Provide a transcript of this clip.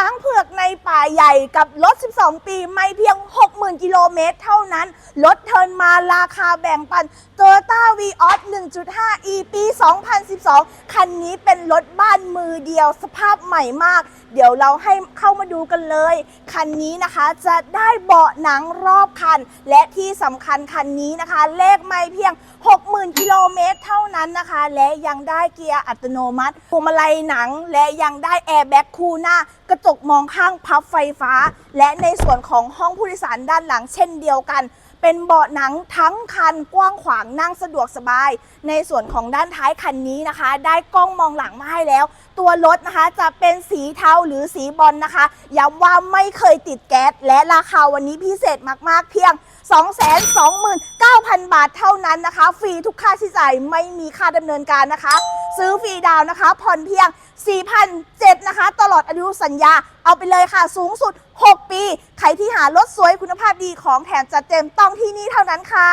ช้างเผือกในป่าใหญ่กับรถ 12 ปีไม่เพียง 60,000 กิโลเมตรเท่านั้น รถเทินมาราคาแบ่งปัน Toyota v ีออส1.5 e ปี 2012 คันนี้เป็นรถบ้านมือเดียวสภาพใหม่มาก เดี๋ยวเราให้เข้ามาดูกันเลย คันนี้นะคะจะได้เบาะหนังรอบคัน และที่สำคัญคันนี้นะคะ เลขไม่เพียง 6 เมตรเท่านั้นนะคะ และยังได้เกียร์อัตโนมัติพวงมาลัยหนัง และยังได้แอร์แบ็กคู่หน้ากระจกมองข้างพับไฟฟ้า และในส่วนของห้องผู้โดยสารด้านหลังเช่นเดียวกัน เป็นเบาะหนังทั้งคันกว้างขวางนั่งสะดวกสบาย ในส่วนของด้านท้ายคันนี้นะคะ ได้กล้องมองหลังมาให้แล้ว ตัวรถนะคะจะเป็นสีเทาหรือสีบอลนะคะย้ำว่าไม่เคยติดแก๊สและราคาวันนี้พิเศษมากๆเพียง 229,000 บาทเท่านั้นนะคะ ฟรีทุกค่าใช้จ่ายไม่มีค่าดำเนินการนะคะ ซื้อฟรีดาวนะคะ ผ่อนเพียง 4,007นะคะ ตลอดอายุสัญญา เอาไปเลยค่ะ สูงสุด 6 ปี ใครที่หารถสวยคุณภาพดีของแถมจัดเต็มต้องที่นี่เท่านั้นค่ะ